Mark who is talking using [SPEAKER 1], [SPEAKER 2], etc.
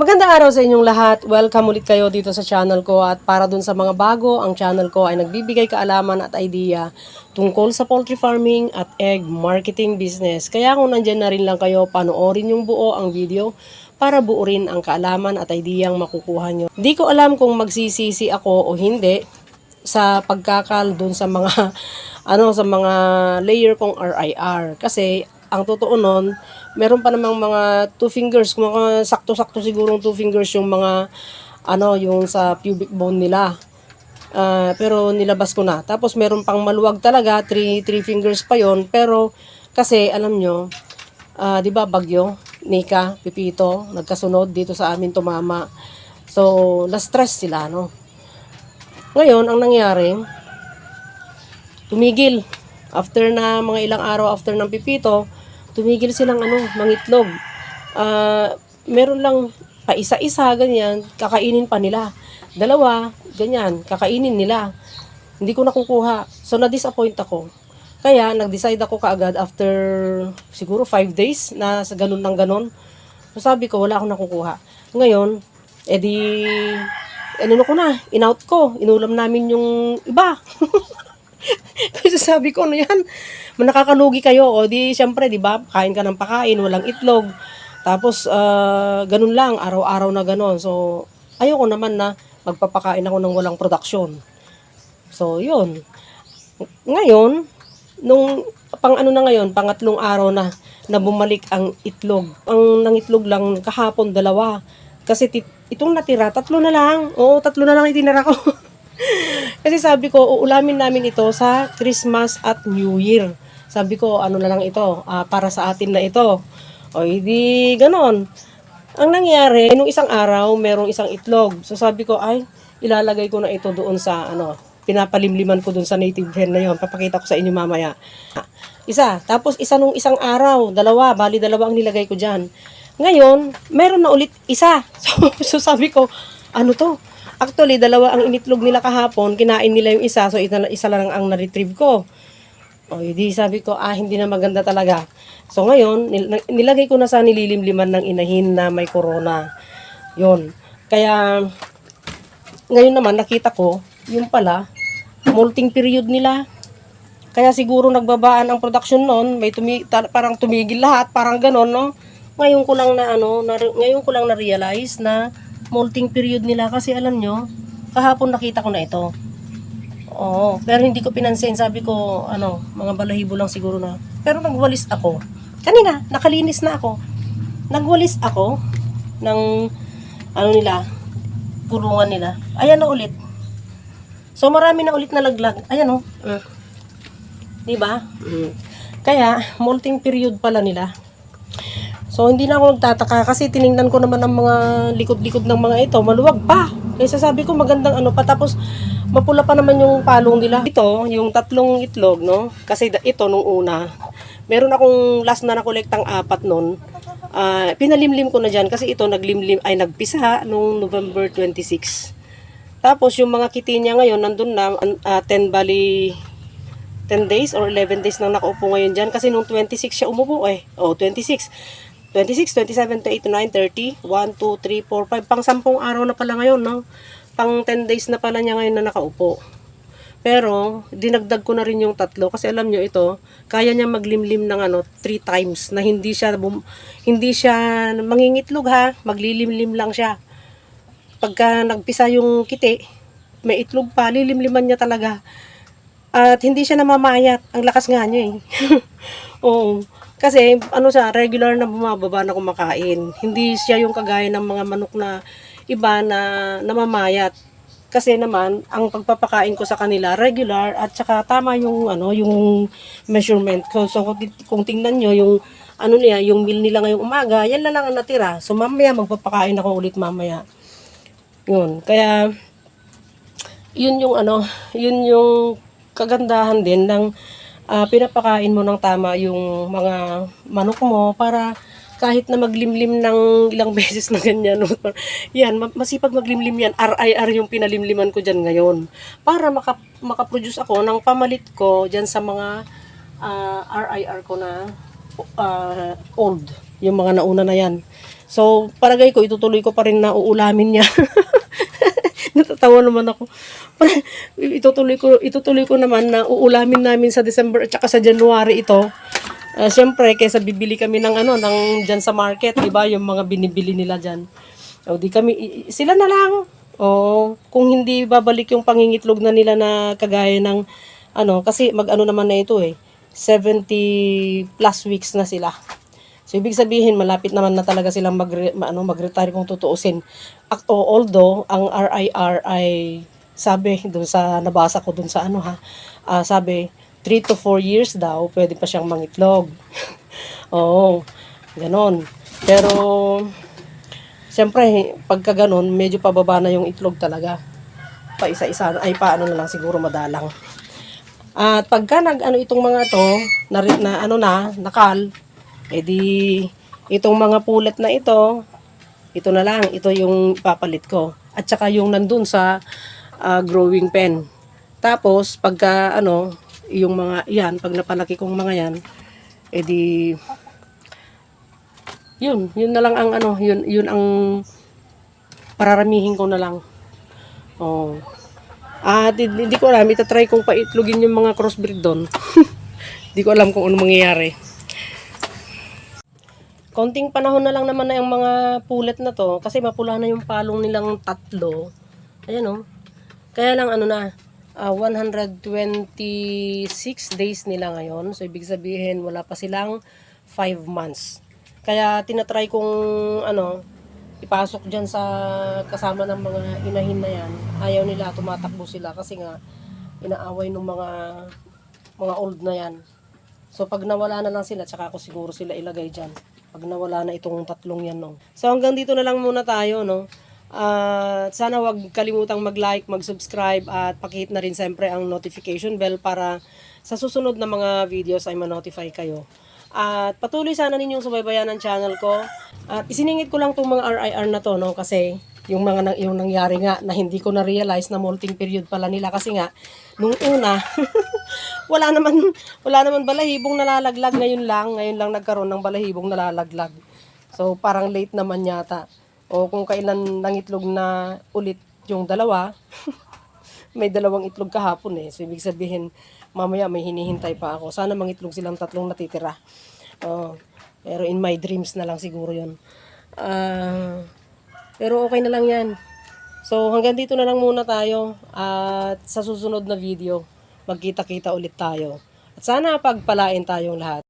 [SPEAKER 1] Magandang araw sa inyong lahat. Welcome ulit kayo dito sa channel ko at para dun sa mga bago, ang channel ko ay nagbibigay kaalaman at idea tungkol sa poultry farming at egg marketing business. Kaya kung nandyan na rin lang kayo, panoorin yung buo ang video para buo rin ang kaalaman at idea ang makukuha nyo. Di ko alam kung magsisisi ako o hindi sa pagkakal dun sa mga ano sa mga layer kong RIR kasi ang totoo nun meron pa namang mga two fingers. Kung mga sakto-sakto sigurong two fingers yung mga ano yung sa pubic bone nila. Ah, pero nilabas ko na. Tapos meron pang maluwag talaga three, three fingers pa yon pero kasi alam nyo ah, di ba bagyo Nika, Pipito nagkasunod dito sa amin tumama. So na-stress sila no? Ngayon, ang nangyari, tumigil. After na mga ilang araw after ng pipito, tumigil silang ano, mangitlog. Ah, meron lang pa isa-isa, ganyan, kakainin pa nila. Dalawa, ganyan, kakainin nila. Hindi ko nakukuha. So, na-disappoint ako. Kaya, nag-decide ako kaagad after siguro 5 days na sa ganun ng ganun. Sabi ko, wala akong nakukuha. Ngayon, edi, ano ko na, in-out ko. Inulam namin yung iba. Kasi sabi ko, ano yan? Nakakalugi kayo. O di, syempre, di ba? Kain ka ng pakain, walang itlog. Tapos, ah, ganun lang, araw-araw na ganun. So, ayoko naman na magpapakain ako ng walang production. So, yun. Ngayon, nung pang ano na ngayon, pangatlong araw na na bumalik ang itlog. Ang nangitlog lang kahapon dalawa. Kasi tit- itong natira, tatlo na lang. Oo, tatlo na lang itinira ko. Kasi sabi ko, uulamin namin ito sa Christmas at New Year. Sabi ko, ano na lang ito, ah, para sa atin na ito. O, hindi ganon. Ang nangyari, nung isang araw, merong isang itlog. So sabi ko, ay, ilalagay ko na ito doon sa, ano, pinapalimliman ko doon sa native hen na yon. Papakita ko sa inyo mamaya. Isa. Tapos isa nung isang araw, dalawa, bali dalawa ang nilagay ko dyan. Ngayon, meron na ulit isa. So, so sabi ko, ano to? Actually, dalawa ang initlog nila kahapon, kinain nila yung isa, so isa, isa lang ang na-retrieve ko. O, hindi sabi ko, ah, hindi na maganda talaga. So ngayon, nil- nilagay ko na sa nililimliman ng inahin na may corona. Yon. Kaya, ngayon naman, nakita ko, yung pala, molting period nila. Kaya siguro nagbabaan ang production noon, may tumi parang tumigil lahat, parang ganon, no? Ngayon ko lang na ano, na, ngayon ko lang na realize na molting period nila kasi alam nyo, kahapon nakita ko na ito. Oo, pero hindi ko pinansin. Sabi ko, ano, mga balahibo lang siguro na. Pero nagwalis ako. Kanina, nakalinis na ako. Nagwalis ako ng, ano nila, kulungan nila. Ayan na ulit. So, marami na ulit na laglag. Ayan o. Mm. Di ba? Mm. Kaya, molting period pala nila. So, hindi na ako nagtataka kasi tiningnan ko naman ang mga likod-likod ng mga ito. Maluwag pa. Kaya sabi ko magandang ano pa. Tapos, mapula pa naman yung palong nila. Ito, yung tatlong itlog, no? Kasi ito nung una. Meron akong last na nakolektang apat nun. Ah, pinalimlim ko na dyan kasi ito naglimlim ay nagpisa nung November 26. Tapos yung mga kiti niya ngayon nandun na ah, 10 bali 10 days or 11 days nang nakaupo ngayon dyan kasi nung 26 siya umupo eh. Oh, 26. 26, 27, 28, 29, 30, 1, 2, 3, 4, 5, pang 10 araw na pala ngayon, no? Pang 10 days na pala niya ngayon na nakaupo. Pero, dinagdag ko na rin yung tatlo kasi alam nyo ito, kaya niya maglimlim ng ano, 3 times na hindi siya, bum, hindi siya mangingitlog ha, maglilimlim lang siya. Pagka nagpisa yung kiti, may itlog pa, lilimliman niya talaga. At hindi siya namamayat. Ang lakas nga niya eh. Oo. Kasi ano siya, regular na bumababa na kumakain. Hindi siya yung kagaya ng mga manok na iba na namamayat. Kasi naman, ang pagpapakain ko sa kanila, regular at saka tama yung ano, yung measurement ko. So, kung, tingnan nyo, yung ano niya, yung meal nila ngayong umaga, yan na lang ang natira. So, mamaya magpapakain ako ulit mamaya. Yun. Kaya, yun yung ano, yun yung kagandahan din ng ah, pinapakain mo ng tama yung mga manok mo para kahit na maglimlim ng ilang beses na ganyan. yan, ma- masipag maglimlim yan. RIR yung pinalimliman ko dyan ngayon. Para maka, makaproduce ako ng pamalit ko dyan sa mga ah, RIR ko na ah, old. yung mga nauna na yan. So, paragay ko, itutuloy ko pa rin na uulamin niya. Natatawa naman ako. itutuloy ko, itutuloy ko naman na uulamin namin sa December at saka sa January ito. Uh, Siyempre, kaysa bibili kami ng ano, ng dyan sa market, di ba? Yung mga binibili nila dyan. O di kami, sila na lang. O, kung hindi babalik yung pangingitlog na nila na kagaya ng, ano, kasi mag-ano naman na ito eh, 70 plus weeks na sila. So, ibig sabihin, malapit naman na talaga silang mag, ano, mag-retire kung tutuusin. Ak- o, although, ang RIR ay sabi dun sa, nabasa ko dun sa ano ha, ah, sabi, 3 to 4 years daw, pwede pa siyang mangitlog. Oo, ganon. Pero, siyempre, pagka ganon, medyo pababa na yung itlog talaga. Pa isa-isa, ay paano na lang siguro madalang. At pagka nag ano itong mga to, na, na ano na, nakal, edi itong mga pulet na ito, ito na lang, ito yung papalit ko. At saka yung nandun sa ah, growing pen. Tapos pagka ano, yung mga yan, pag napalaki kong mga yan, edi yun, yun na lang ang ano, yun yun ang pararamihin ko na lang. Oh. At hindi ko alam, itatry kong paitlogin yung mga crossbreed doon. Hindi ko alam kung ano mangyayari. Konting panahon na lang naman na yung mga pulet na to kasi mapula na yung palong nilang tatlo. Ayan oh. Kaya lang ano na, ah, 126 days nila ngayon. So ibig sabihin wala pa silang 5 months. Kaya tinatry kong ano, ipasok dyan sa kasama ng mga inahin na yan. Ayaw nila, tumatakbo sila kasi nga inaaway ng mga mga old na yan. So pag nawala na lang sila, tsaka ako siguro sila ilagay dyan. Pag nawala na itong tatlong yan, no. So hanggang dito na lang muna tayo, no. At sana wag kalimutang mag-like, mag-subscribe at pakihit na rin siyempre ang notification bell para sa susunod na mga videos ay ma-notify kayo. At patuloy sana ninyong subaybayan ang channel ko. At isiningit ko lang tong mga RIR na to, no, kasi yung mga nang, yung nangyari nga na hindi ko na realize na molting period pala nila. Kasi nga nung una wala naman wala naman balahibong nalalaglag. Ngayon lang ngayon lang nagkaroon ng balahibong nalalaglag. So parang late naman yata. O kung kailan nangitlog na ulit yung dalawa may dalawang itlog kahapon eh. So ibig sabihin mamaya may hinihintay pa ako. Sana mangitlog silang tatlong natitira. Oh, pero in my dreams na lang siguro yun. Ah pero okay na lang yan. So hanggang dito na lang muna tayo at sa susunod na video magkita-kita ulit tayo. At sana pagpalain tayong lahat.